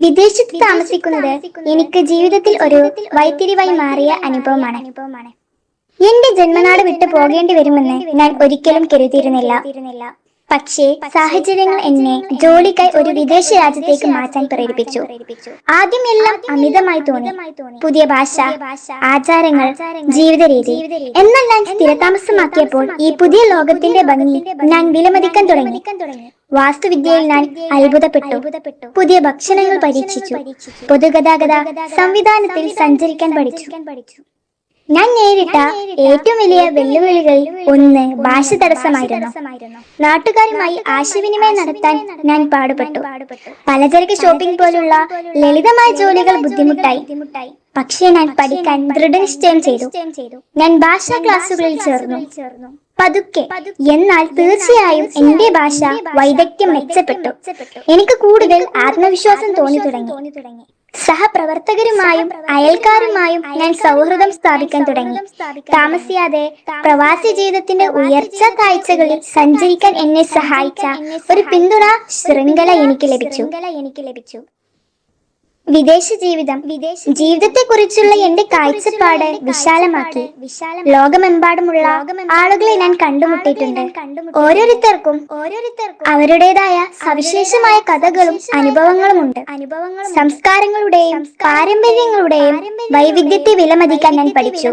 വിദേശത്ത് താമസിക്കുന്നത് എനിക്ക് ജീവിതത്തിൽ ഒരു വൈത്തിരിവായി മാറിയ അനുഭവമാണ്. എന്റെ ജന്മനാട് വിട്ടു പോകേണ്ടി വരുമെന്ന് ഞാൻ ഒരിക്കലും കരുതിയിരുന്നില്ല. പക്ഷേ സാഹചര്യങ്ങൾ എന്നെ ജോലിക്കായി ഒരു വിദേശ രാജ്യത്തേക്ക് മാറ്റാൻ പ്രേരിപ്പിച്ചു. ആദ്യം എല്ലാം അമിതമായി തോന്നി. പുതിയ ഭാഷ ആചാരങ്ങൾ ജീവിത രീതി എന്നാൽ ഞാൻ സ്ഥിരതാമസമാക്കിയപ്പോൾ ഈ പുതിയ ലോകത്തിന്റെ ഭംഗി ഞാൻ വിലമതിക്കാൻ തുടങ്ങി. വാസ്തുവിദ്യയിൽ ഞാൻ അത്ഭുതപ്പെട്ടു. പുതിയ ഭക്ഷണങ്ങൾ പരീക്ഷിച്ചു. പൊതുഗതാഗത സംവിധാനത്തിൽ സഞ്ചരിക്കാൻ പഠിച്ചു. ഞാൻ നേരിട്ട ഏറ്റവും വലിയ വെല്ലുവിളികളിൽ ഒന്ന് ഭാഷ തടസ്സമായിരുന്നു നാട്ടുകാരുമായി ആശയവിനിമയം നടത്താൻ ഞാൻ പാടുപെട്ടു. പലചരക്ക് ഷോപ്പിംഗ് പോലുള്ള ലളിതമായ ജോലികൾ ബുദ്ധിമുട്ടായി. പക്ഷേ ഞാൻ പഠിക്കാൻ ദൃഢനിശ്ചയം ചെയ്തു. ഞാൻ ഭാഷാ ക്ലാസ്സുകളിൽ ചേർന്നു. പതുക്കെ എന്നാൽ തീർച്ചയായും എന്റെ ഭാഷ വൈദഗ്ധ്യം മെച്ചപ്പെട്ടു. എനിക്ക് കൂടുതൽ ആത്മവിശ്വാസം തോന്നി തുടങ്ങി. സഹപ്രവർത്തകരുമായും അയൽക്കാരുമായും ഞാൻ സൗഹൃദം സ്ഥാപിക്കാൻ തുടങ്ങി. താമസിയാതെ പ്രവാസി ജീവിതത്തിന്റെ ഉയർച്ച താഴ്ചകളിൽ സഞ്ചരിക്കാൻ എന്നെ സഹായിച്ച ഒരു പിന്തുണ ശൃംഖല എനിക്ക് ലഭിച്ചു. വിദേശ ജീവിതം വിദേശ ജീവിതത്തെ കുറിച്ചുള്ള എന്റെ കാഴ്ചപ്പാട് വിശാലമാക്കി. ലോകമെമ്പാടുമുള്ള ആളുകളെ ഞാൻ കണ്ടുമുട്ടിയിട്ടുണ്ട്. ഓരോരുത്തർക്കും ഓരോരുത്തർക്കും അവരുടേതായ സവിശേഷമായ കഥകളും അനുഭവങ്ങളും ഉണ്ട് അനുഭവങ്ങളും സംസ്കാരങ്ങളുടെയും പാരമ്പര്യങ്ങളുടെയും വൈവിധ്യത്തെ വിലമതിക്കാൻ ഞാൻ പഠിച്ചു.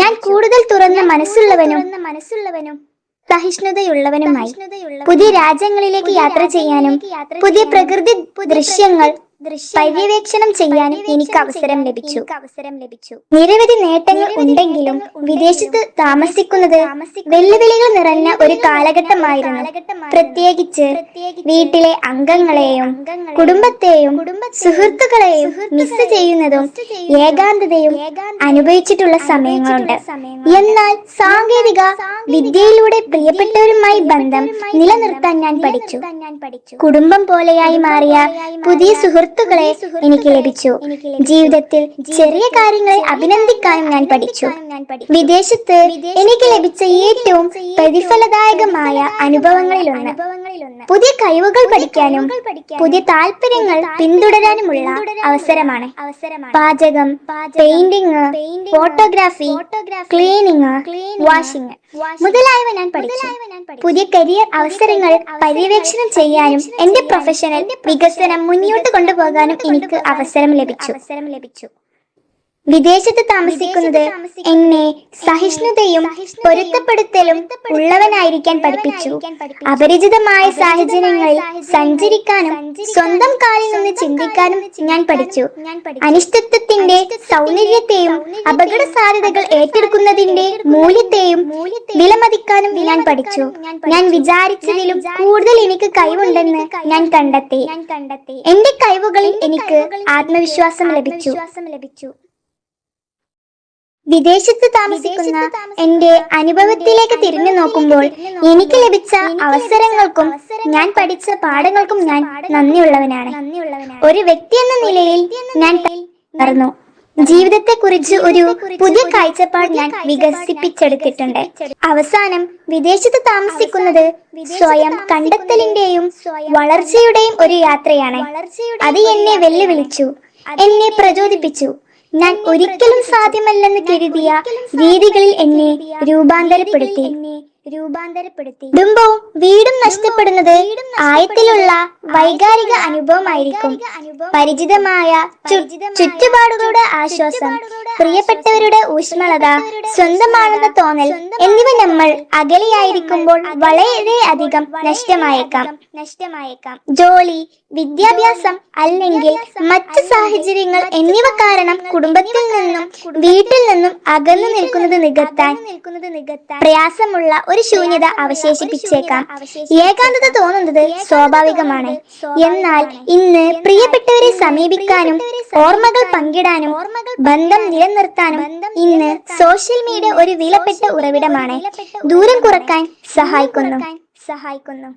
ഞാൻ കൂടുതൽ തുറന്ന മനസ്സുള്ളവനും മനസ്സുള്ളവനും സഹിഷ്ണുതയുള്ളവനുമായി. പുതിയ രാജ്യങ്ങളിലേക്ക് യാത്ര ചെയ്യാനും പുതിയ പ്രകൃതി ദൃശ്യങ്ങൾ പര്യവേക്ഷണം ചെയ്യാനും എനിക്ക് അവസരം ലഭിച്ചു. അവസരം ലഭിച്ചു. നിരവധി നേട്ടങ്ങൾ ഉണ്ടെങ്കിലും വിദേശത്ത് താമസിക്കുന്നത് വെല്ലുവിളികൾ നിറഞ്ഞ ഒരു കാലഘട്ടമായിരുന്നു. പ്രത്യേകിച്ച് വീട്ടിലെ അംഗങ്ങളെയും കുടുംബത്തെയും സുഹൃത്തുക്കളെയും മിസ് ചെയ്യുന്നതും ഏകാന്തതയും അനുഭവിച്ചിട്ടുള്ള സമയങ്ങളുണ്ട്. എന്നാൽ സാങ്കേതിക വിദ്യയിലൂടെ പ്രിയപ്പെട്ടവരുമായി ബന്ധം നിലനിർത്താൻ ഞാൻ പഠിച്ചു. കുടുംബം പോലെയായി മാറിയ പുതിയ സുഹൃത്തുക്കളെ എനിക്ക് ലഭിച്ചു. ജീവിതത്തിൽ ചെറിയ കാര്യങ്ങളെ അഭിനന്ദിക്കാനും ഞാൻ പഠിച്ചു. വിദേശത്ത് എനിക്ക് ലഭിച്ച ഏറ്റവും പ്രതിഫലദായകമായ അനുഭവങ്ങളിലൊന്ന്. പുതിയ കഴിവുകൾ പഠിക്കാനും പുതിയ താല്പര്യങ്ങൾ പിന്തുടരാനുമുള്ള അവസരമാണ്. പാചകം പെയിന്റിങ് ഫോട്ടോഗ്രാഫി ക്ലീനിങ് വാഷിംഗ് മുതലായവ ഞാൻ പഠിച്ചു. പുതിയ കരിയർ അവസരങ്ങൾ പര്യവേക്ഷണം ചെയ്യാനും എന്റെ പ്രൊഫഷണൽ വികസനം മുന്നോട്ട് കൊണ്ടുപോകാനും എനിക്ക് അവസരം ലഭിച്ചു. അവസരം ലഭിച്ചു. വിദേശത്ത് താമസിക്കുന്നത് എന്നെ സഹിഷ്ണുതയും പൊരുത്തപ്പെടുത്തലും ഉള്ളവനായിരിക്കാൻ പഠിപ്പിച്ചു. അപരിചിതമായ സാഹചര്യങ്ങളിൽ സഞ്ചരിക്കാനും സ്വന്തം കാലിൽ നിന്ന് ചിന്തിക്കാനും ഞാൻ പഠിച്ചു. അനിശ്ചിത്വത്തിന്റെ സൗന്ദര്യത്തെയും അപകട സാധ്യതകൾ ഏറ്റെടുക്കുന്നതിന്റെ മൂല്യത്തെയും വിലമതിക്കാനും ഞാൻ പഠിച്ചു. ഞാൻ വിചാരിച്ചതിലും കൂടുതൽ എനിക്ക് കഴിവുണ്ടെന്ന് ഞാൻ കണ്ടെത്തി. എന്റെ കഴിവുകളിൽ എനിക്ക് ആത്മവിശ്വാസം ലഭിച്ചു. ലഭിച്ചു. വിദേശത്ത് താമസിക്കുന്ന എന്റെ അനുഭവത്തിലേക്ക് തിരിഞ്ഞു നോക്കുമ്പോൾ എനിക്ക് ലഭിച്ച അവസരങ്ങൾക്കും ഞാൻ പഠിച്ച പാഠങ്ങൾക്കും ഞാൻ നന്ദിയുള്ളവനാണ്. ഒരു വ്യക്തി എന്ന നിലയിൽ ഞാൻ പറഞ്ഞു ജീവിതത്തെ കുറിച്ച് ഒരു പുതിയ കാഴ്ചപ്പാട് ഞാൻ വികസിപ്പിച്ചെടുത്തിട്ടുണ്ട്. അവസാനം വിദേശത്ത് താമസിക്കുന്നത് സ്വയം കണ്ടെത്തലിന്റെയും വളർച്ചയുടെയും ഒരു യാത്രയാണ്. അത് എന്നെ വെല്ലുവിളിച്ചു. എന്നെ പ്രചോദിപ്പിച്ചു. ഞാൻ ഒരിക്കലും സാധ്യമല്ലെന്ന് കരുതിയ രീതികളിൽ എന്നെ രൂപാന്തരപ്പെടുത്തി. രൂപാന്തരപ്പെടുത്തി. കുടുംബവും വീടും നഷ്ടപ്പെടുന്നത് ആയത്തിലുള്ള വൈകാരിക അനുഭവമായിരിക്കും. പരിചിതമായ ചുറ്റുപാടുകളുടെ ആശ്വാസം. പ്രിയപ്പെട്ടവരുടെ ഊഷ്മളത സ്വന്തമാണെന്ന തോന്നൽ എന്നിവ നമ്മൾ അകലെയായിരിക്കുമ്പോൾ വളരെ അധികം നഷ്ടമായേക്കാം. നഷ്ടമായേക്കാം ജോലി വിദ്യാഭ്യാസം അല്ലെങ്കിൽ മറ്റു സാഹചര്യങ്ങൾ എന്നിവ കാരണം കുടുംബത്തിൽ നിന്നും വീട്ടിൽ നിന്നും അകന്നു നിൽക്കുന്നത് നികത്താൻ പ്രയാസമുള്ള ഒരു ശൂന്യത അവശേഷിപ്പിച്ചേക്കാം. ഏകാന്തത തോന്നുന്നത് സ്വാഭാവികമാണ്. എന്നാൽ ഇന്ന് പ്രിയപ്പെട്ടവരെ സമീപിക്കാനും ഓർമ്മകൾ പങ്കിടാനും ബന്ധം നിലനിർത്താനും ഇന്ന് സോഷ്യൽ മീഡിയ ഒരു വിലപ്പെട്ട ഉറവിടമാണ്. ദൂരം കുറയ്ക്കാൻ സഹായിക്കുന്നു. സഹായിക്കുന്നു.